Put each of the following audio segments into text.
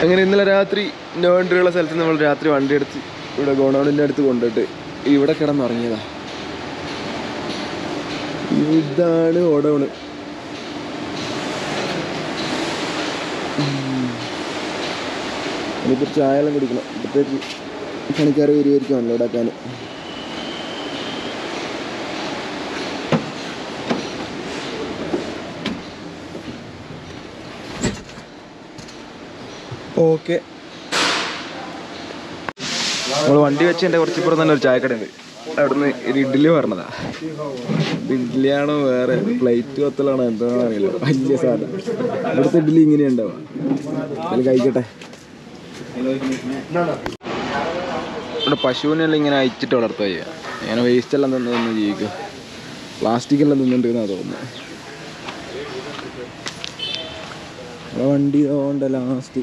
അങ്ങനെ ഇന്നലെ രാത്രി നോവൻട്രിയുള്ള സ്ഥലത്ത് നമ്മൾ രാത്രി വണ്ടി എടുത്ത് ഇവിടെ ഗോണൗണിന്റെ അടുത്ത് കൊണ്ടുപോയിട്ട് ഇവിടെ കിടന്നുറങ്ങിയതാ. ഇതാണ് ഓടൗണ് ഇനിയിപ്പോൾ ചായ എല്ലാം കുടിക്കണം. ഇപ്പോഴത്തേക്ക് പണിക്കാർ വരുമായിരിക്കും അൺലോഡാക്കാൻ ഓക്കെ. നമ്മൾ വണ്ടി വെച്ച് എന്റെ കുറച്ചിപ്പുറം തന്നെ ഒരു ചായക്കട ഉണ്ട്. അവിടുന്ന് ഒരു ഇഡ്ഡലി പറഞ്ഞതാ. ഇഡ്ഡലിയാണോ വേറെ? പ്ലേറ്റ് കത്തലാണോ എന്താണോ അറിയില്ല. വലിയ സാധനം. ഇവിടുത്തെ ഇഡ്ഡലി ഇങ്ങനെ ഉണ്ടാവുക. അതിൽ കഴിക്കട്ടെ. ഇവിടെ പശുവിനെല്ലാം ഇങ്ങനെ അയച്ചിട്ട് വളർത്തുക ഇങ്ങനെ വേസ്റ്റ് എല്ലാം തന്നെ തന്നെ ജീവിക്കുക. പ്ലാസ്റ്റിക് എല്ലാം തിന്നുന്നുണ്ട് എന്നാ തോന്നുന്നത് വണ്ടി ഓണ്ട ലാസ്റ്റ്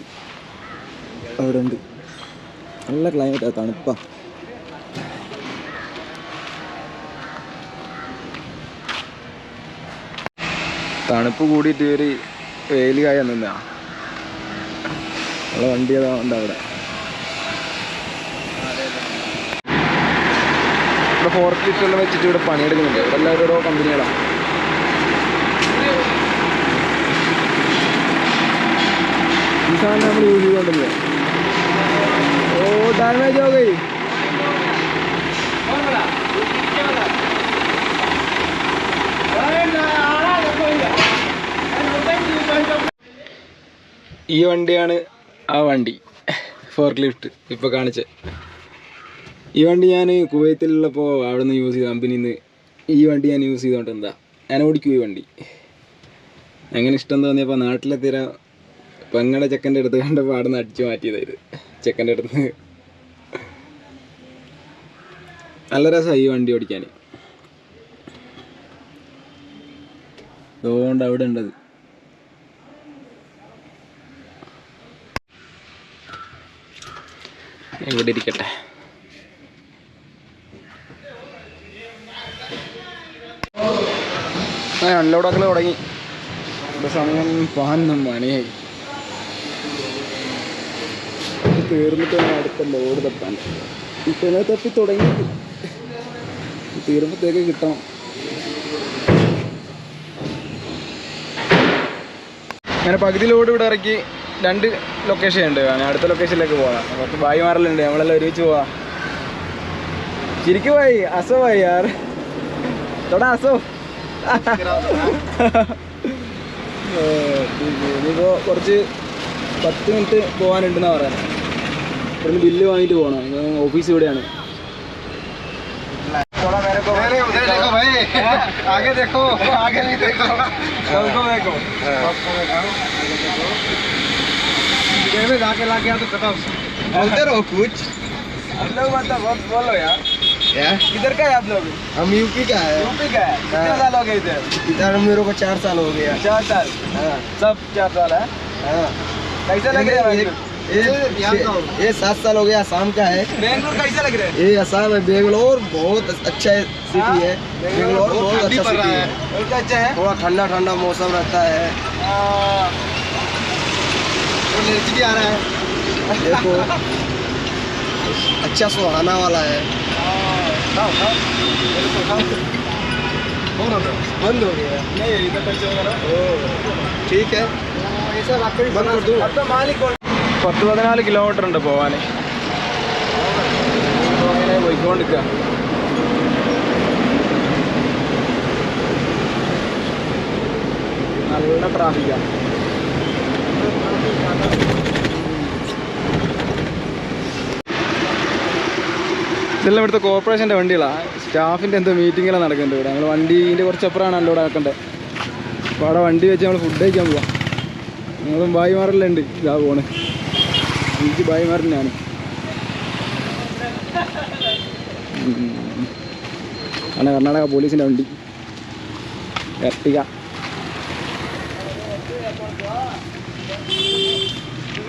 അവിടെ ഉണ്ട് നല്ല ക്ലൈമറ്റാ തണുപ്പ. തണുപ്പ് കൂടിയിട്ട് ഒരു വെയിൽ കായ നിന്നാ. നമ്മളെ വണ്ടി ഉണ്ട് അവിടെ? ഇവിടെ ഫോർക്ക് വെച്ചിട്ട് ഇവിടെ പണിയെടുക്കുന്നുണ്ട്. ഇവിടെ എല്ലാവരും ഓരോ കമ്പനികളാണ് ഈ സാധനം നമ്മൾ യൂസ് ചെയ്തോണ്ടല്ലേ ഓ ഡാമേജ് हो गई ഈ വണ്ടിയാണ് ആ വണ്ടി ഫോർക്ക് ലിഫ്റ്റ് ഇപ്പോൾ കാണിച്ചത് ഈ വണ്ടി ഞാൻ കുവൈത്തിലുള്ളപ്പോൾ അവിടെ നിന്ന് യൂസ് ചെയ്ത കമ്പനിയിൽ നിന്ന് ഈ വണ്ടി ഞാൻ യൂസ് ചെയ്തുകൊണ്ട് എന്താ ഞാൻ ഓടിക്കും ഈ വണ്ടി അങ്ങനെ ഇഷ്ടം തോന്നിയപ്പോൾ നാട്ടിലെ തീരെ പെങ്ങളുടെ ചെക്കൻ്റെ അടുത്ത് കണ്ടപ്പോൾ അവിടെ നിന്ന് അടിച്ചു മാറ്റിയതാ ഇത് ചെക്കൻ്റെ അടുത്ത് നല്ല രസമായി ഈ വണ്ടി ഓടിക്കാൻ. അതുകൊണ്ട് അവിടെ ഉണ്ടത് ഇവിടെ ഇരിക്കട്ടെ. അൺലോഡാക്കൽ തുടങ്ങി. ഇവിടെ സമയം പതിനൊന്ന് മണിയായി. തീർന്നിട്ട് അടുത്ത ലോഡ് തപ്പാൻ. ഇപ്പം തപ്പി തുടങ്ങി. തീരുമ്പോഴത്തേക്ക് കിട്ടണം. അങ്ങനെ പകുതി ലോഡ് ഇവിടെ ഇറക്കി രണ്ട് ലൊക്കേഷൻ ഉണ്ട്. അടുത്ത ലൊക്കേഷനിലേക്ക് പോകാം. കുറച്ച് മാറലുണ്ട് നമ്മളെല്ലാം ഒരുമിച്ച് പോവാം ശരിക്കും ഭായി അസോ ഭായി യാർ തൊടാ അസോ. ഇനിയിപ്പോൾ കുറച്ച് പത്ത് മിനിറ്റ് പോകാനുണ്ടെന്നാണ് ഇവിടുന്ന് ബില്ല് വാങ്ങിയിട്ട് പോകണം. ഓഫീസ് ഇവിടെയാണ്. आगे देखो आगे भी देखो। में जाके ला गया तो खत्म बोलते रहो कुछ। आप लोग मतलब बहुत बोलो यार। किधर का है आप लोग? हम यूपी का है। यूपी का है? कितने साल हो गए इधर? इधर मेरे को चार साल हो गया। चार साल? हाँ। सब चार साल है? हाँ। कैसा लग रहा है ये सात साल हो गया आसाम का है। बेंगलोर कैसा लग रहा है? ये आसाम है बेंगलोर बहुत अच्छा है सिटी हाँ, है बेंगलोर बहुत अच्छा सिटी है। अच्छा है? थोड़ा ठंडा ठंडा मौसम रहता है। हाँ। भी आ रहा है। देखो अच्छा सुहाना वाला है। हाँ, बंद हो गया। ठीक है। बंद तो मालिक बोल പത്ത് പതിനാല് കിലോമീറ്റർ ഉണ്ട് പോവാൻ അങ്ങനെ പോയിക്കൊണ്ടിരിക്കുക നല്ല ട്രാഫിക്കാണ് ഇതെല്ലാം ഇവിടുത്തെ കോർപ്പറേഷന്റെ വണ്ടികളാണ് സ്റ്റാഫിന്റെ എന്തോ മീറ്റിംഗ് നടക്കുന്നത് ഇവിടെ. നമ്മൾ വണ്ടീന്റെ കുറച്ചപ്പുറമാണ് അല്ലോടെ നടക്കേണ്ടത് അപ്പോൾ അവിടെ വണ്ടി വെച്ച് നമ്മൾ ഫുഡ് കഴിക്കാൻ പോവാം. നിങ്ങളും ഭായിമാരെല്ലാം ഉണ്ട്. ഇതാ പോണ്. എനിക്ക് ഭായിമാരനാണ് ആണ് കർണാടക പോലീസിന്റെ വണ്ടി. എർട്ടിക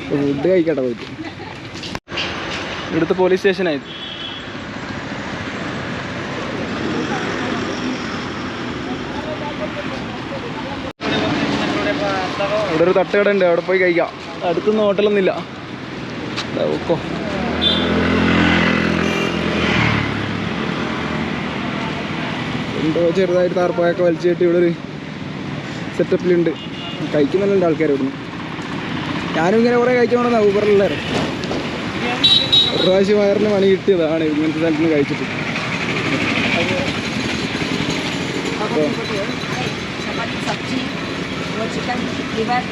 ഫുഡ് കഴിക്കട്ടെ പോയിട്ട്. ഇവിടുത്തെ പോലീസ് സ്റ്റേഷനായി. ഇവിടെ ഒരു തട്ടുകട ഉണ്ട് അവിടെ പോയി കഴിക്കാം. അടുത്തൊന്നും ഹോട്ടലൊന്നുമില്ല Nauko. എന്തോ ചെറുതായിട്ട് താർപ്പായൊക്കെ വലിച്ചിട്ട് ഇവിടെ ഒരു സെറ്റപ്പിലുണ്ട് കഴിക്കുന്നുണ്ട് ആൾക്കാർ ഇവിടുന്ന്. ഞാനും ഇങ്ങനെ കുറേ കഴിക്കാൻ കൊണ്ടുവന്ന ഊബറിലുള്ളായിരുന്നു ഒരു പ്രാവശ്യം വയറിന് പണി കിട്ടിയതാണ് ഇങ്ങനത്തെ സ്ഥലത്ത് നിന്ന് കഴിച്ചിട്ട് ചിക്കൻ ലിവർ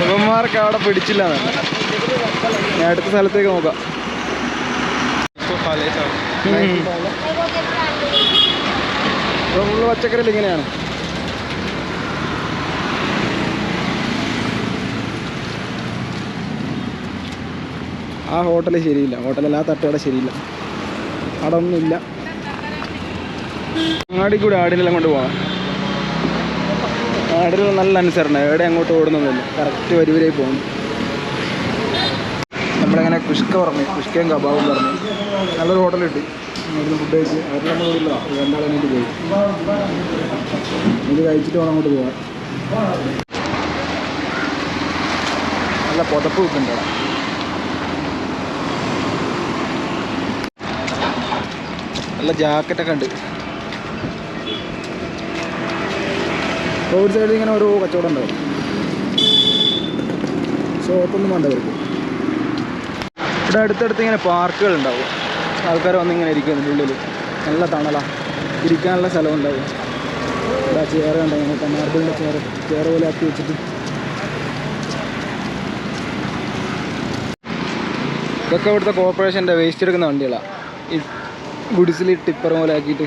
മുഖന്മാർക്ക് അവിടെ പിടിച്ചില്ല ഞാൻ അടുത്ത സ്ഥലത്തേക്ക് നോക്കാം. ഫുള്ള് പച്ചക്കറിയിൽ ഇങ്ങനെയാണ്. ആ ഹോട്ടൽ ശരിയില്ല. ഹോട്ടലല്ല ആ തട്ടുകട ശരിയില്ല. അവിടെ ഒന്നുമില്ല. അങ്ങാടി കൂടി ആടിനെല്ലാം കൊണ്ട് ആടിന് നല്ല അനുസരണം. എവിടെ അങ്ങോട്ട് ഓടുന്നൊന്നുമില്ല കറക്റ്റ് വരിവരായി പോകുന്നു. നമ്മളിങ്ങനെ കുഷ്ക പറഞ്ഞു. കുഷ്കയും കബാബും പറഞ്ഞു. നല്ലൊരു ഹോട്ടൽ കിട്ടി. അവിടുന്ന് ഫുഡ് കഴിച്ച് അവരുടെ നമ്മൾ ഇല്ല. രണ്ടാളെ വേണ്ടി പോയി. ഇത് കഴിച്ചിട്ട് വേണം അങ്ങോട്ട് പോകാൻ. നല്ല പുതപ്പ് അവിടെ. നല്ല ജാക്കറ്റൊക്കെ ഉണ്ട്. റോഡ് സൈഡിൽ ഇങ്ങനെ ഓരോ കച്ചവടം ഉണ്ടാവും. ഷോപ്പൊന്നും വേണ്ട അവർക്ക് ഇവിടെ അടുത്തടുത്ത് ഇങ്ങനെ പാർക്കുകൾ ഉണ്ടാവും. ആൾക്കാർ വന്ന് ഇങ്ങനെ ഇതിന്റെ ഉള്ളിൽ നല്ല തണലാ. ഇരിക്കാനുള്ള സ്ഥലം ഉണ്ടാവും. ഇവിടെ ചെയർ ഉണ്ടാവും ഇങ്ങനത്തെ മാർബിളിന്റെ ചെയർ ചെയർ പോലെ ആക്കി വെച്ചിട്ട്. ഇതൊക്കെ ഇവിടുത്തെ കോർപ്പറേഷന്റെ വേസ്റ്റ് എടുക്കുന്ന വണ്ടികളാണ് ഈ ഗുഡ്സിൽ ടിപ്പർ പോലെ ആക്കിയിട്ട്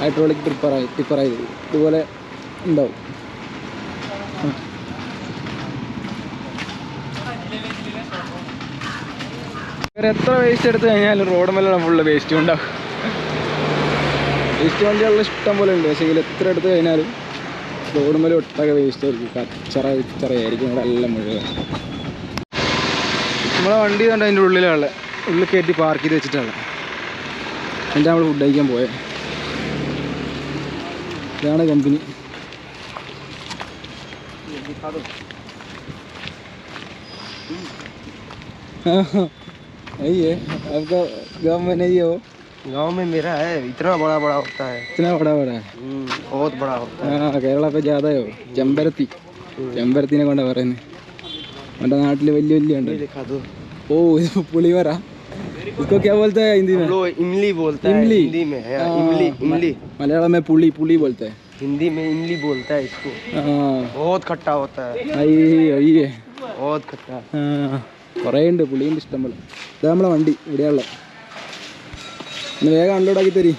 ഹൈഡ്രോളിക് ടിപ്പറായി ടിപ്പറായി ഇതുപോലെ ഉണ്ടാവും. എത്ര വേസ്റ്റ് എടുത്തു കഴിഞ്ഞാലും റോഡ് മേലാണ് ഫുള്ള് വേസ്റ്റ് ഉണ്ടാവും. വേസ്റ്റ് വണ്ടികളുടെ ഇഷ്ടം പോലെ ഉണ്ട്. പക്ഷേ ഇതിൽ എത്ര എടുത്തു കഴിഞ്ഞാലും റോഡ് മേലെ ഒട്ടൊക്കെ വേസ്റ്റ് ആയിരിക്കും. കച്ചറ കച്ചറയായിരിക്കും ഇവിടെ എല്ലാം മുഴുവൻ. നമ്മളെ വണ്ടി കണ്ട അതിന്റെ ഉള്ളിലാണ്. ഉള്ളിൽ കയറ്റി പാർക്ക് ചെയ്ത് വെച്ചിട്ടാണ്. എന്നിട്ട് നമ്മൾ ഫുഡ് കഴിക്കാൻ പോയത് ഇതാണ് കമ്പനി अये आपका गांव में नहीं है वो गांव में मेरा है इतना बड़ा बड़ा होता है इतना बड़ा बड़ा है बहुत बड़ा होता हाँ കേരള पे ज़्यादा है वो ചെമ്പരത്തി ചെമ്പരത്തിനെ കൊണ്ടാ പറയുന്നത് എൻ്റെ നാട്ടിൽ വലിയ വലിയ ഉണ്ട് है दिखा दो ഓ ഇത് പുളിമര इसको क्या बोलते हैं हिंदी में हम लोग इमली बोलता है इमली? हिंदी में है, हाँ, इमली इमली मलयालम में पुली पुली बोलते हैं हिंदी में इमली बोलता है इसको हाँ बहुत खट्टा होता है അയ്യേ അയ്യേ बहुत खट्टा ആ, കുറേ ഉണ്ട് പുളിയുണ്ട് ഇഷ്ടം പോലെ ഇതാ നമ്മളെ വണ്ടി ഇവിടെയുള്ള ഒന്ന് വേഗം അൺലോഡ് ആക്കി തരി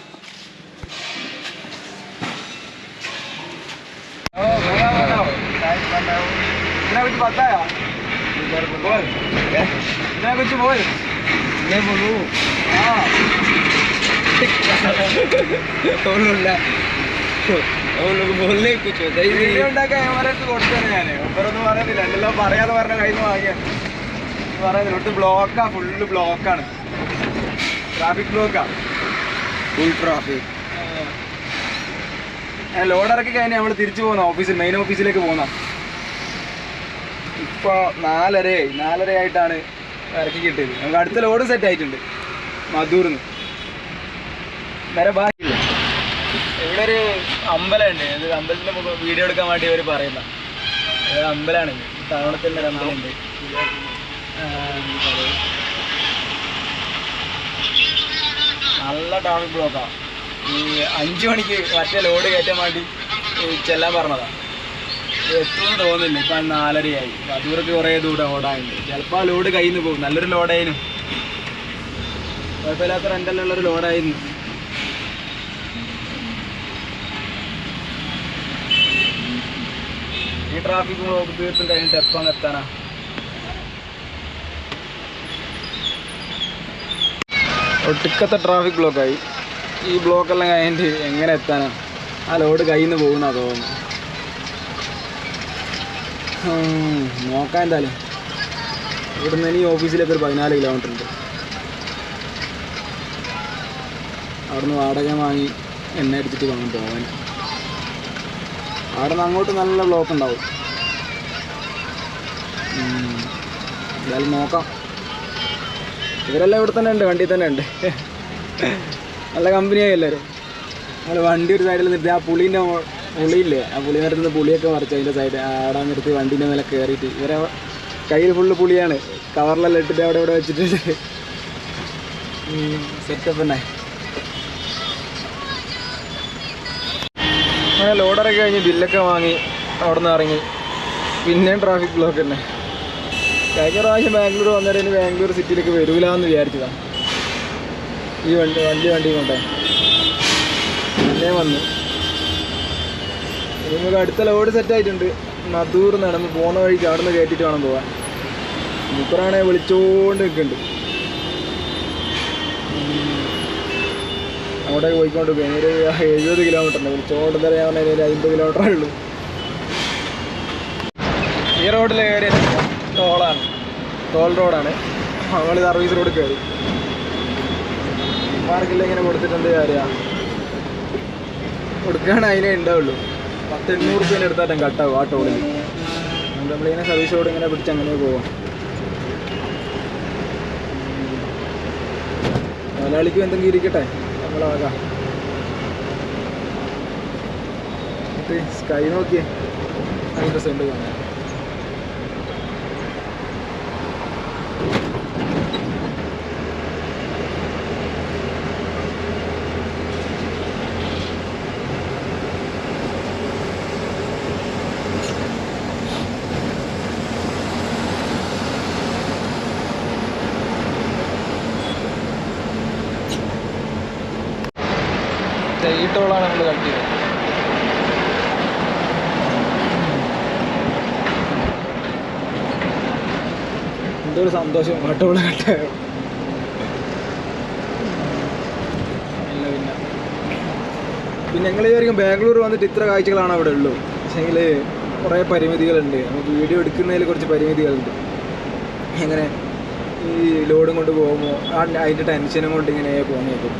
कुछ बोल मैं बोलूँ हाँ बोलने कुछ होता ही വീഡിയോ ഉണ്ടാക്കാൻ എമറേറ്റ് കൊടുത്തതാണ് ഞാൻ ഒപ്പറൊന്നും പറയുന്നില്ല എന്തെല്ലാം പറയാതെ പറഞ്ഞ കയ്യിൽ നിന്ന് വാങ്ങിയ പറയുന്നില്ല ഇവിടുത്തെ ബ്ലോക്കാ ഫുള്ള് ബ്ലോക്കാണ് ട്രാഫിക് ബ്ലോക്കാ फुल ट्रैफिक ലോഡ് ഇറക്കി കഴിഞ്ഞാൽ നമ്മൾ തിരിച്ചു പോകുന്ന ഓഫീസിൽ മെയിൻ ഓഫീസിലേക്ക് പോകുന്ന ഇപ്പോൾ നാലരയായി നാലര ആയിട്ടാണ് ഇറക്കി കിട്ടിയത് നമുക്ക് അടുത്ത ലോഡ് സെറ്റ് ആയിട്ടുണ്ട് മധൂർന്ന് നേരെ ബാക്കിയില്ല ഇവിടെ ഒരു അമ്പലമുണ്ട്. ഇത് അമ്പലത്തിന്റെ വീഡിയോ എടുക്കാൻ വേണ്ടി അവർ പറയുന്ന അമ്പലമാണ്. താവളത്തിന്റെ അമ്പലമുണ്ട്. നല്ല ട്രാഫിക് ബ്ലോക്കാ ഈ അഞ്ച് മണിക്ക് മറ്റേ ലോഡ് കയറ്റാൻ വേണ്ടി ചെല്ലാൻ പറഞ്ഞതാ. എത്തുമെന്ന് തോന്നുന്നില്ല. ഇപ്പം നാലരയായി. അതുവരെ കുറേ ദൂരം ഓടാനുണ്ട്. ചിലപ്പോൾ ആ ലോഡ് കയ്യിൽ നിന്ന് പോകും. നല്ലൊരു ലോഡായിരുന്നു കുഴപ്പമില്ലാത്ത റെന്റെല്ലാം ഉള്ളൊരു ലോഡായിരുന്നു. ഈ ട്രാഫിക് ബ്ലോക്ക് തീർത്തും കഴിഞ്ഞിട്ട് എപ്പം എത്താനാ? ഒട്ടുക്കത്തെ ട്രാഫിക് ബ്ലോക്കായി ഈ ബ്ലോക്കെല്ലാം കഴിഞ്ഞിട്ട് എങ്ങനെ എത്താനാ? ആ ലോഡ് കയ്യിൽ നിന്ന് പോകുന്ന തോന്നുന്നു. നോക്കാം എന്തായാലും. ഇവിടുന്ന് ഇനി ഓഫീസിലേക്ക് ഒരു പതിനാല് കിലോമീറ്റർ ഉണ്ട്. അവിടുന്ന് വാടക വാങ്ങി എണ്ണ എടുത്തിട്ട് വേണം പോകാൻ അവിടെ നിന്ന് അങ്ങോട്ട് നല്ല ബ്ലോക്ക് ഉണ്ടാവും. എന്തായാലും നോക്കാം. ഇവരെല്ലാം ഇവിടെ തന്നെ ഉണ്ട് വണ്ടി തന്നെ ഉണ്ട്. നല്ല കമ്പനിയായി എല്ലാവരും നമ്മൾ വണ്ടി ഒരു സൈഡിൽ നിർത്തി. ആ പുളീന്റെ പുളിയില്ലേ? ആ പുളി നിരത്തുന്ന പുളിയൊക്കെ മറിച്ച് അതിന്റെ സൈഡ് ആടാൻ നിർത്തി വണ്ടീന്റെ മേലെ കയറിയിട്ട് ഇവരെ കയ്യിൽ ഫുള്ള് പുളിയാണ്. കവറിലെല്ലാം ഇട്ടിട്ട് അവിടെ ഇവിടെ വെച്ചിട്ടുണ്ട്. സെറ്റപ്പ് തന്നെ. അങ്ങനെ ലോഡറൊക്കെ കഴിഞ്ഞ് ബില്ലൊക്കെ വാങ്ങി അവിടെ നിന്ന് ഇറങ്ങി. പിന്നെയും ട്രാഫിക് ബ്ലോക്ക് തന്നെ. കഴിഞ്ഞ പ്രാവശ്യം ബാംഗ്ലൂർ വന്നേരം ബാംഗ്ലൂർ സിറ്റിയിലേക്ക് വരൂല എന്ന് വിചാരിച്ചതാണ് ഈ വണ്ടി വണ്ടി വണ്ടി കൊണ്ടേ. പിന്നെ വന്നു. നിങ്ങൾക്ക് അടുത്ത ലോഡ് സെറ്റായിട്ടുണ്ട് മധൂർ നടന്ന് പോകുന്ന വഴിക്ക് അവിടെ നിന്ന് കയറ്റിയിട്ട് വേണം പോവാൻ. മൂപ്പറാണെ വിളിച്ചോണ്ട് നിൽക്കുന്നുണ്ട് അവിടെ പോയിക്കൊണ്ട് പോയി ഒരു എഴുപത് കിലോമീറ്റർ ഉണ്ട്. വിളിച്ചോണ്ട് തരാൻ പറഞ്ഞാൽ ഒരു അമ്പത് കിലോമീറ്ററേ ഉള്ളൂ ഈ റോഡിൽ കയറി ടോളാണ്. ടോൾ റോഡാണ് നമ്മൾ സർവീസ് റോഡ് കയറി മാർക്കില്ല ഇങ്ങനെ കൊടുത്തിട്ടുണ്ട് കാര്യമാണ് കൊടുക്കാണ് അതിനെ ഉണ്ടാവുള്ളൂ. പത്ത് എണ്ണൂറ് റുപ്യേന്റെ എടുത്താൽ കട്ടാവും ആ ടോളിൽ നമ്മളിങ്ങനെ സർവീസ് റോഡ് ഇങ്ങനെ പിടിച്ച് അങ്ങനെ പോവാം. മലയാളിക്കും എന്തെങ്കിലും ഇരിക്കട്ടെ? നമ്മളാകാം എന്നിട്ട് സ്കൈ നോക്കിയേ. നല്ല രസമുണ്ട് കാണാൻ ഈ ടോളാണ് നമ്മൾ കട്ട് ചെയ്തത് എന്തോ ഒരു സന്തോഷം ടോൾ കട്ടായോ ഇല്ല പിന്നെ പിന്നെ ഞങ്ങൾ വിചാരിക്കും ബാംഗ്ലൂർ വന്നിട്ട് ഇത്ര കാഴ്ചകളാണ് അവിടെ ഉള്ളൂ. പക്ഷേങ്കിൽ കുറേ പരിമിതികളുണ്ട്. നമുക്ക് വീഡിയോ എടുക്കുന്നതിൽ കുറച്ച് പരിമിതികളുണ്ട്. എങ്ങനെ ഈ ലോഡും കൊണ്ട് പോകുമ്പോൾ അതിന്റെ ടെൻഷനും കൊണ്ട് ഇങ്ങനെ പോകുന്നേക്കും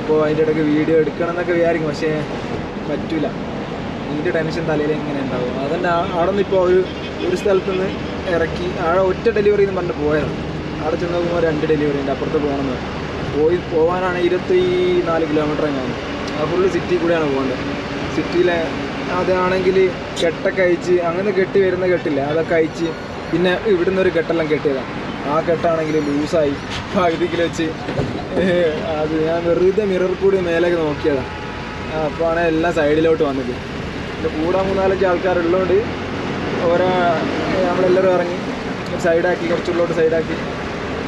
അപ്പോൾ അതിന്റെ ഇടയ്ക്ക് വീഡിയോ എടുക്കണം എന്നൊക്കെ വിചാരിക്കും. പക്ഷേ പറ്റില്ല ഇതിന്റെ ടെൻഷൻ തലയിൽ എങ്ങനെ ഉണ്ടാവും? അതുകൊണ്ട് അവിടെ നിന്ന് ഇപ്പോൾ ഒരു ഒരു സ്ഥലത്ത് നിന്ന് ഇറക്കി ആ ഒറ്റ ഡെലിവറി എന്ന് പറഞ്ഞിട്ട് പോയതാണ് അവിടെ ചെന്ന് നോക്കുമ്പോൾ രണ്ട് ഡെലിവറി ഉണ്ട് അപ്പുറത്ത് പോകണമെന്ന് പോയി പോകാനാണ് ഇരുപത്തി നാല് കിലോമീറ്റർ ഞാൻ. ആ ഫുള്ള് സിറ്റി കൂടെയാണ് പോകേണ്ടത്. സിറ്റിയിലെ അതാണെങ്കിൽ കെട്ടൊക്കെ അയച്ച് അങ്ങനെ കെട്ടി വരുന്ന കെട്ടില്ല അതൊക്കെ അയച്ച് പിന്നെ ഇവിടുന്ന് ഒരു കെട്ടെല്ലാം കെട്ടിയതാണ് ആ കെട്ടാണെങ്കിൽ ലൂസായി. പകുതിക്കിൽ വെച്ച് അത് ഞാൻ വെറുതെ മിറർ കൂടി മേലേക്ക് നോക്കിയതാണ് അപ്പോൾ എല്ലാം സൈഡിലോട്ട് വന്നത്. പിന്നെ കൂടെ മൂന്നാലഞ്ച് ആൾക്കാരുള്ളതുകൊണ്ട് ഓരോ നമ്മളെല്ലാവരും ഇറങ്ങി സൈഡാക്കി കുറച്ചുള്ളോട്ട് സൈഡാക്കി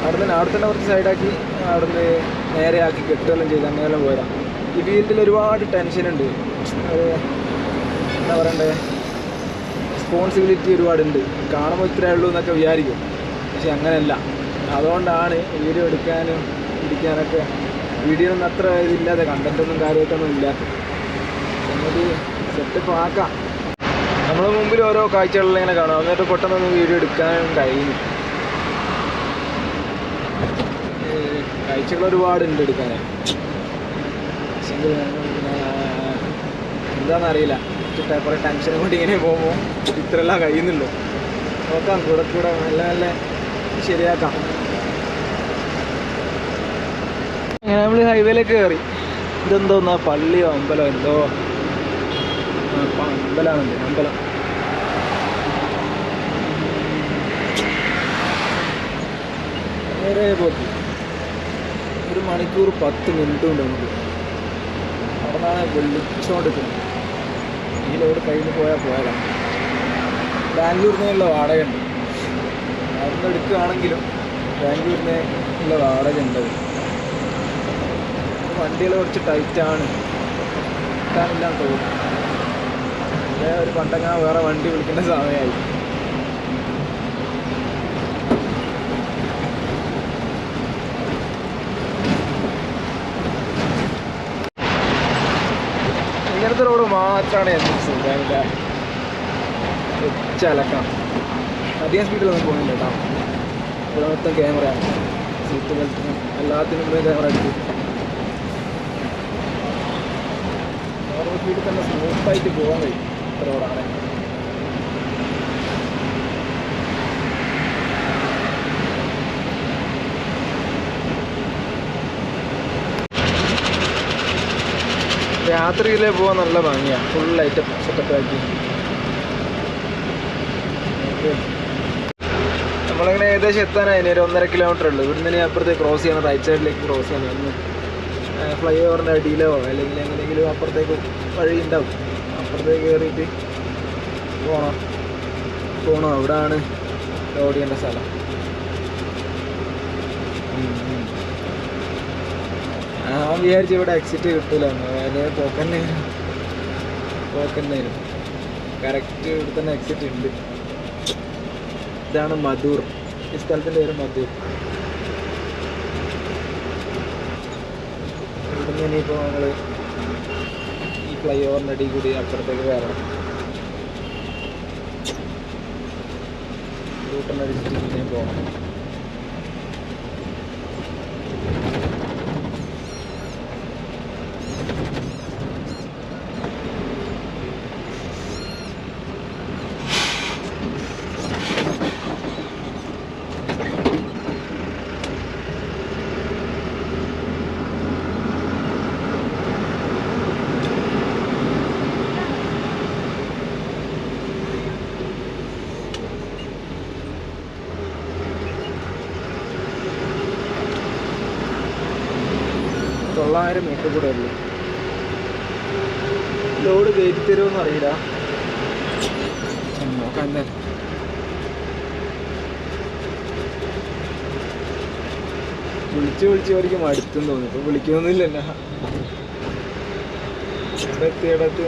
അവിടെ അവിടുത്തെ കുറച്ച് സൈഡാക്കി അവിടെ നിന്ന് നേരെ ആക്കി കെട്ടുകയെല്ലാം ചെയ്ത് അങ്ങനെയെല്ലാം പോയതാണ് ഈ ഫീൽഡിൽ ഒരുപാട് ടെൻഷനുണ്ട് എന്താ പറയണ്ടേ? റെസ്പോൺസിബിലിറ്റി ഒരുപാടുണ്ട് കാണുമ്പോൾ ഇത്രയേ ഉള്ളൂ എന്നൊക്കെ വിചാരിക്കും. പക്ഷെ അങ്ങനെയല്ല. അതുകൊണ്ടാണ് വീഡിയോ എടുക്കാനും ഇരിക്കാനൊക്കെ വീഡിയോ ഒന്നും അത്ര ഇതില്ലാതെ കണ്ടന്റൊന്നും കാര്യമായിട്ടൊന്നും ഇല്ലാത്ത നമുക്ക് സെറ്റപ്പ് ആക്കാം. നമ്മളെ മുമ്പിൽ ഓരോ കാഴ്ചകളിൽ ഇങ്ങനെ കാണാം. എന്നിട്ട് പെട്ടെന്നൊന്നും വീഡിയോ എടുക്കാനും കഴിയും കാഴ്ചകൾ ഒരുപാടുണ്ട് എടുക്കാൻ എന്താണെന്നറിയില്ല കുറേ ടെൻഷൻ കൊണ്ട് ഇങ്ങനെ പോകുമ്പോൾ ഇത്രയെല്ലാം കഴിയുന്നുള്ളൂ. നോക്കാം കൂടെ കൂടെ നല്ല നല്ല ശരിയാക്കാം. അങ്ങനെ നമ്മൾ ഹൈവേയിലേക്ക് കയറി. ഇതെന്തോന്നാ? പള്ളിയോ അമ്പലോ എന്തോ? അമ്പലമാണല്ലേ? അമ്പലം. നേരെ പോക്കി. ഒരു മണിക്കൂർ പത്ത് മിനിറ്റ് കൊണ്ട് നമുക്ക് അവിടെ ഈ ലോഡ് കയ്യിൽ പോയാൽ പോയതാണ് ബാംഗ്ലൂരിൽ നിന്നുള്ള വാടക ഉണ്ട് അവിടെ എടുക്കുകയാണെങ്കിലും ബാംഗ്ലൂരിൽ നിന്ന് ഉള്ള വാടക ഉണ്ട്. വണ്ടികൾ കുറച്ച് ടൈറ്റാണ്. കിട്ടാനില്ലാന്ന് തോന്നുന്നു. ഒരു പണ്ടങ്ങാ വേറെ വണ്ടി വിളിക്കേണ്ട സമയമായി ഇങ്ങനത്തെ റോഡ് മാത്രമാണ് എന്ത് സുഖമില്ല ഉച്ചലക്കാം അധികം സ്പീഡിലൊന്നും പോകുന്നില്ല കേട്ടോ. മൊത്തം ക്യാമറയാണ് സീറ്റ് ബെൽറ്റിനും എല്ലാത്തിനും ഇവിടെ ക്യാമറ എടുത്തു നോർമൽ സ്പീഡിൽ തന്നെ സ്മൂത്തായിട്ട് പോകാൻ കഴിയും. ഉത്തരവാണ് രാത്രിയിലെ പോവാൻ നല്ല ഭംഗിയാണ് ഫുൾ ലൈറ്റ് സെറ്റപ്പ് ആക്കി. നമ്മളിങ്ങനെ ഏകദേശം എത്താനായി. ഒരു ഒന്നര കിലോമീറ്റർ ഉള്ളു. ഇവിടുന്ന് ഇനി അപ്പുറത്തേക്ക് ക്രോസ് ചെയ്യണം. റൈറ്റ് സൈഡിലേക്ക് ക്രോസ് ചെയ്യണം. ഫ്ലൈ ഓവറിന്റെ അടിയിലോ അല്ലെങ്കിൽ എങ്ങനെയെങ്കിലും അപ്പുറത്തേക്ക് വഴി ഉണ്ടാവും അപ്പുറത്തേക്ക് കയറിയിട്ട് പോകണം പോകണം അവിടെയാണ് ഓടിയേണ്ട സ്ഥലം. ഉം. വിചാരിച്ചു ഇവിടെ എക്സിറ്റ് കിട്ടൂല. അതെ പോക്കന്നെ. പോക്കന്നെ കറക്റ്റ് ഇവിടെ തന്നെ എക്സിറ്റ് ഉണ്ട്. ഇതാണ് മധൂർ. ഈ സ്ഥലത്തിന്റെ പേര് മധൂർ. ഇവിടുന്ന് ഇനിയിപ്പോൾ ഈ ഫ്ലൈ ഓവറിന്റെ അടിയിൽ കൂടി അപ്പുറത്തേക്ക് കയറണം. റൂട്ടിനടിച്ചിട്ട് പിന്നെയും പോകണം. തൊള്ളായിരം മീറ്റർ കൂടെ ഉള്ളു. ലോഡ് കയറ്റി തരുമെന്ന് അറിയില്ല. നോക്കാം എന്തായാലും. വിളിച്ച് വിളിച്ച് അവർക്ക് മടുത്തെന്ന് തോന്നി ഇപ്പൊ വിളിക്കുന്നൊന്നുമില്ലല്ലോ ഇടത്തി ഇടത്തി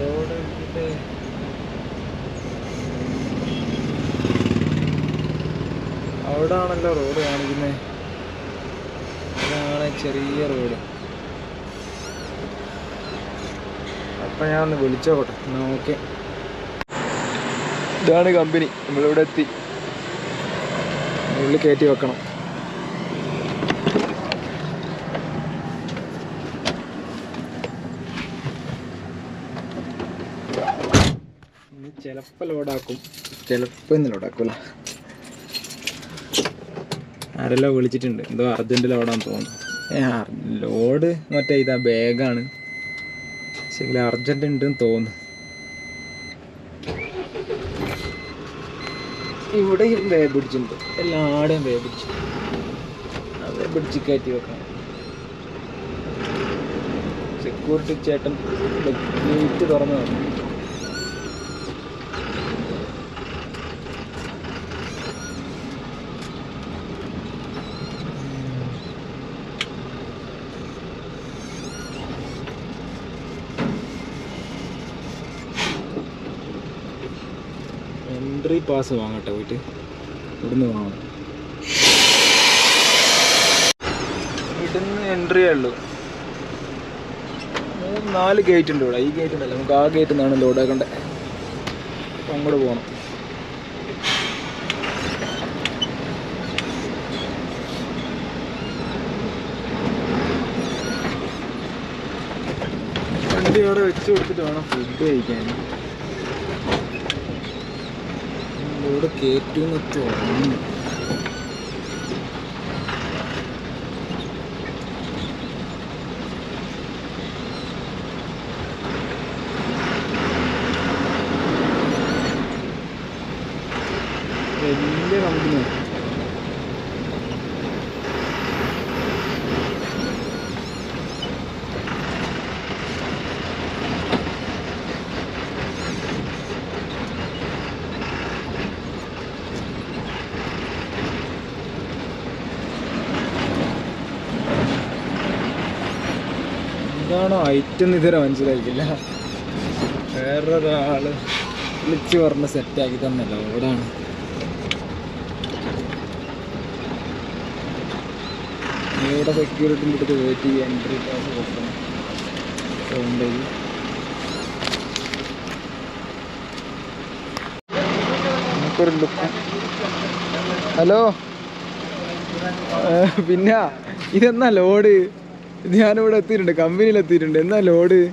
റോഡ്? ആണല്ലോ റോഡ് കാണിക്കുന്നത് ഇതാണ് ചെറിയ റോഡ്. അപ്പൊ ഞാൻ ഒന്ന് വിളിച്ചോട്ടെ എന്നാ ഓക്കെ. ഇതാണ് കമ്പനി നമ്മളിവിടെ എത്തി. ഉള്ളിൽ കയറ്റി വെക്കണം. ചിലപ്പോൾ ലോഡാക്കും ചിലപ്പോൾ ഇന്ന് ലോഡാക്കൂല ആരെല്ലാം വിളിച്ചിട്ടുണ്ട്. എന്തോ അർജന്റ് ലോഡാന്ന് തോന്നുന്നു. ലോഡ് മറ്റേ ഇതാ ബാഗാണ്. അർജന്റ് അർജന്റ് ഉണ്ടെന്ന് തോന്നുന്നു. ഇവിടെയും വേ പിടിച്ചിട്ടുണ്ട്. എല്ലാടെയും വേ പിടിച്ചു അവിടെ പിടിച്ച് കയറ്റി വെക്കണം. സെക്യൂരിറ്റി ചേട്ടൻ തുറന്നു തന്നു എൻട്രി പാസ് വാങ്ങട്ടെ പോയിട്ട് ഇവിടുന്ന് വാങ്ങണം. ഇവിടുന്ന് എൻട്രി ഉള്ളൂ. മൂന്ന് നാല് ഗേറ്റ് ഉണ്ട് ഇവിടെ. ഈ ഗേറ്റ് ഉണ്ടല്ലോ. നമുക്ക് ആ ഗേറ്റിൽ നിന്നാണ് ലോഡ് ആക്കണ്ടേ. അപ്പം അങ്ങോട്ട് പോകണം വണ്ടി അവിടെ വെച്ച് കൊടുത്തിട്ട് വേണം ഫുഡ് കഴിക്കാൻ. ലോഡ് കയറ്റുമെന്ന് തോന്നുന്നു വലിയ കമ്പനിയാണ് എന്താണോ ഐറ്റം ഇതുവരെ മനസ്സിലാക്കില്ല വേറൊരാൾ വിളിച്ച് പറഞ്ഞ് സെറ്റാക്കി തന്നല്ലോ അവിടാണ് ഇവിടെ സെക്യൂരിറ്റിന്റെ അടുത്ത് വെയിറ്റ് ചെയ്യാൻ എൻട്രി പാസ് കൊടുക്കണം. നമുക്കൊരു ലുക്ക് ഹലോ പിന്നെ ഇതെന്നാ ലോഡ് ഞാനിവിടെ എത്തിയിട്ടുണ്ട് കമ്പനിയിൽ എത്തിയിട്ടുണ്ട് എന്നാ ലോഡ്?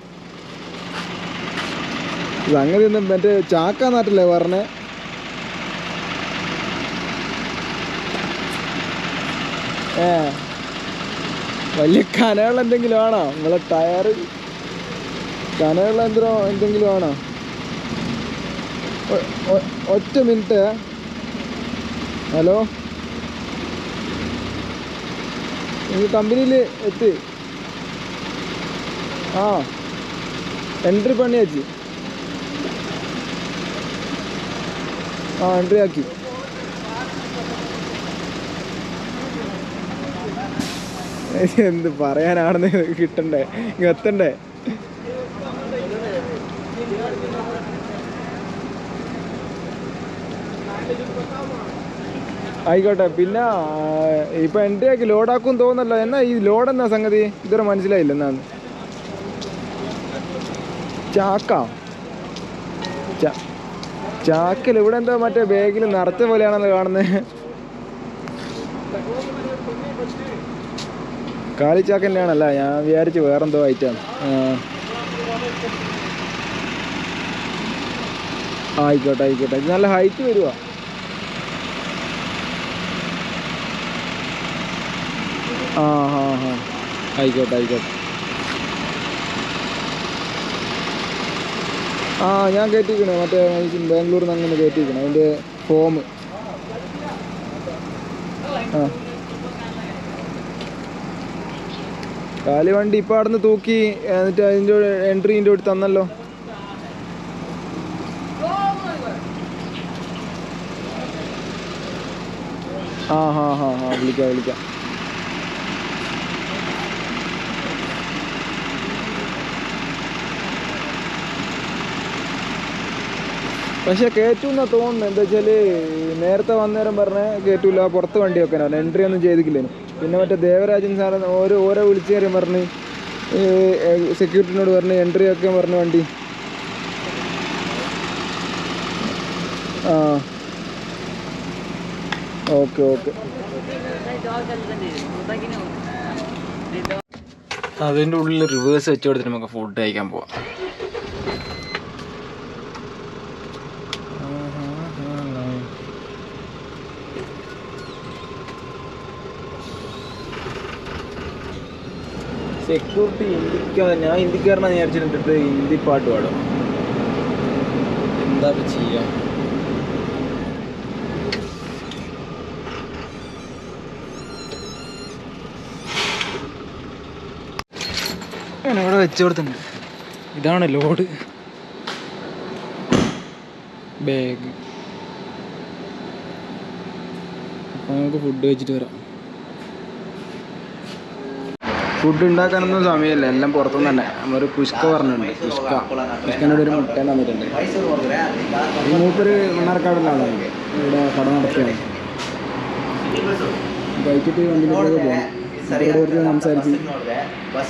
സംഗതി ഒന്നും മറ്റേ ചാക്ക നാട്ടില്ലേ പറഞ്ഞേ? ഏ. വലിയ കനകൾ എന്തെങ്കിലും ആണോ? നിങ്ങളെ ടയർ കനകൾ എന്തോ എന്തെങ്കിലും ആണോ? ഒറ്റ മിനിറ്റ്. ഹലോ? നിങ്ങൾ കമ്പനിയിൽ എത്തി. ആ. എൻട്രി പണി വെച്ച് ആ എൻട്രി ആക്കി. എന്ത് പറയാനാണെന്ന് കിട്ടണ്ടേ? എത്തണ്ടേ? ആയിക്കോട്ടെ. പിന്നെ ഇപ്പൊ എൻട്രി ആക്കി ലോഡാക്കും തോന്നല്ലോ എന്നാ ഈ ലോഡ് എന്നാ സംഗതി? ഇതുവരെ മനസ്സിലായില്ല എന്നാന്ന്. ചാക്ക? ചാക്കിൽ ഇവിടെ എന്തോ മറ്റേ ബാഗിൽ നിറച്ച പോലെയാണല്ലോ കാണുന്നത് കാലിച്ചാക്ക് ആണല്ല ഞാൻ വിചാരിച്ചു വേറെന്തോ ഐറ്റാണ് ആയിക്കോട്ടെ ആയിക്കോട്ടെ. ഇത് നല്ല ഹൈറ്റ് വരുവാ. ആ ഹാ ഹാ ആയിക്കോട്ടെ ആയിക്കോട്ടെ. ആ ഞാൻ കയറ്റിക്കണേ മറ്റേ ബാംഗ്ലൂരിൽ നിന്ന് അങ്ങനെ കയറ്റിക്കണം അതിന്റെ ഫോം കാലി വണ്ടി ഇപ്പം അവിടെ നിന്ന് തൂക്കി എന്നിട്ട് അതിന്റെ എൻട്രീന്റെ കൂടി തന്നല്ലോ. ആ ഹാ ഹാ ഹാ. വിളിക്കാം വിളിക്കാം. പക്ഷെ കയറ്റുമെന്ന് തോന്നുന്നു. എന്താ വെച്ചാൽ നേരത്തെ വന്നേരം പറഞ്ഞ കയറ്റൂല പുറത്ത് വണ്ടി വെക്കാനാണ് എൻട്രി ഒന്നും ചെയ്തിട്ടില്ലേനു. പിന്നെ മറ്റേ ദേവരാജൻ സാറ് ഓരോ ഓരോ വിളിച്ചു കയറി പറഞ്ഞ് സെക്യൂരിറ്റിനോട് പറഞ്ഞ് എൻട്രി വെക്കാൻ പറഞ്ഞു വണ്ടി. ആ. Okay okay. അതിന്റെ ഉള്ളിൽ റിവേഴ്സ് വെച്ച് കൊടുത്തിട്ട് നമുക്ക് ഫുഡ് കഴിക്കാൻ പോവാം. സെക്യൂരിറ്റി ഹിന്ദിക്കാർ ഞാൻ ഹിന്ദിക്കാരനാണ് വിചാരിച്ചിട്ട് ഹിന്ദി പാട്ട് പാടും. എന്താ ചെയ്യാ? ഇതാണ് ലോഡ്. ബാഗ്. അപ്പോൾ നമുക്ക് ഫുഡ് വെച്ചിട്ട് വരാം. ഫുഡ് ഉണ്ടാക്കാനൊന്നും സമയമില്ല. എല്ലാം പുറത്തുനിന്ന് തന്നെ. നമ്മളൊരു കുഷ്ക പറഞ്ഞിട്ടുണ്ട്. കുഷ്ക പുഷ്കനോട് ഒരു മുട്ട തന്നിട്ടുണ്ട്. ഈ മൂപ്പര് മണ്ണാർക്കാടിലാണ്. ഇവിടെ കട നടത്തിയാണ് ബൈക്കിട്ട് വണ്ടിയിലേക്ക് പോകാം ഇവിടെ ഒരു സംസാരിച്ച്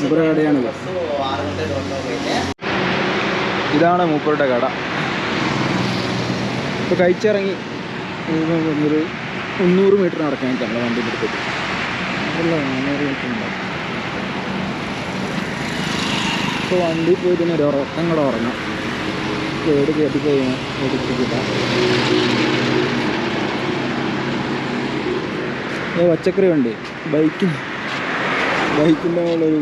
മൂപ്പര കടയാണ് ഇതാണ് മൂപ്പരുടെ കട. ഇപ്പോൾ കഴിച്ചിറങ്ങി ഒരു മുന്നൂറ് മീറ്റർ നടക്കാൻ വണ്ടി എടുത്തിട്ട് അല്ല മുന്നൂറ് മീറ്റർ ഉണ്ടാവും ഇപ്പോൾ വണ്ടി പോയിട്ട് ഒരു ഉറക്കം കൂടെ ഉറങ്ങാം. കേട് കയറ്റി കഴിഞ്ഞാൽ എടുത്തിട്ടില്ല ഏ പച്ചക്കറി വണ്ടി. ബൈക്കിൽ ബൈക്കിന്റെ മുകളിലൊരു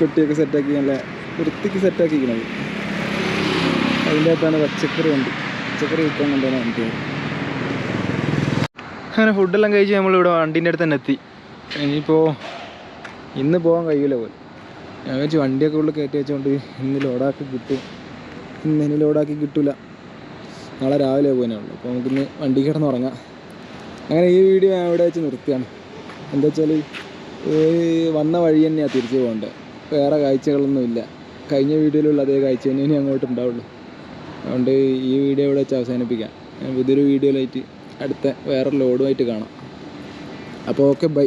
പെട്ടിയൊക്കെ സെറ്റാക്കി നല്ല വൃത്തിക്ക് സെറ്റാക്കിക്കണത് അതിന്റെ അകത്താണ് പച്ചക്കറി വണ്ടി. പച്ചക്കറി വിൽക്കാൻ കൊണ്ടുവന്ന വണ്ടി അങ്ങനെ ഫുഡെല്ലാം കഴിച്ച് നമ്മളിവിടെ വണ്ടീന്റെ അടുത്ത് തന്നെ എത്തി. ഇനിയിപ്പോൾ ഇന്ന് പോകാൻ കഴിയില്ല പോലും. ഞാൻ വെച്ച് വണ്ടിയൊക്കെ ഉള്ളിൽ കയറ്റി വെച്ചുകൊണ്ട് ഇന്ന് ലോഡാക്കി കിട്ടും. ഇന്ന് ഇനി ലോഡാക്കി കിട്ടില്ല നാളെ രാവിലെ പോകാനുള്ളൂ അപ്പോൾ നമുക്കിന്ന് വണ്ടി കിടന്ന് ഉറങ്ങാം. അങ്ങനെ ഈ വീഡിയോ ഞാൻ ഇവിടെ വെച്ച് നിർത്തുകയാണ് എന്താ വെച്ചാൽ വന്ന വഴി തന്നെയാണ് തിരിച്ചു പോകേണ്ടത് വേറെ കാഴ്ചകളൊന്നുമില്ല കഴിഞ്ഞ വീഡിയോയിലുള്ള അതേ കാഴ്ച തന്നെ ഇനി അങ്ങോട്ട് ഉണ്ടാവുള്ളൂ. അതുകൊണ്ട് ഈ വീഡിയോ ഇവിടെ വെച്ച് അവസാനിപ്പിക്കാം. പുതിയൊരു വീഡിയോയിലായിട്ട് അടുത്ത വേറെ ലോഡുമായിട്ട് കാണാം. അപ്പോൾ ഓക്കെ ബൈ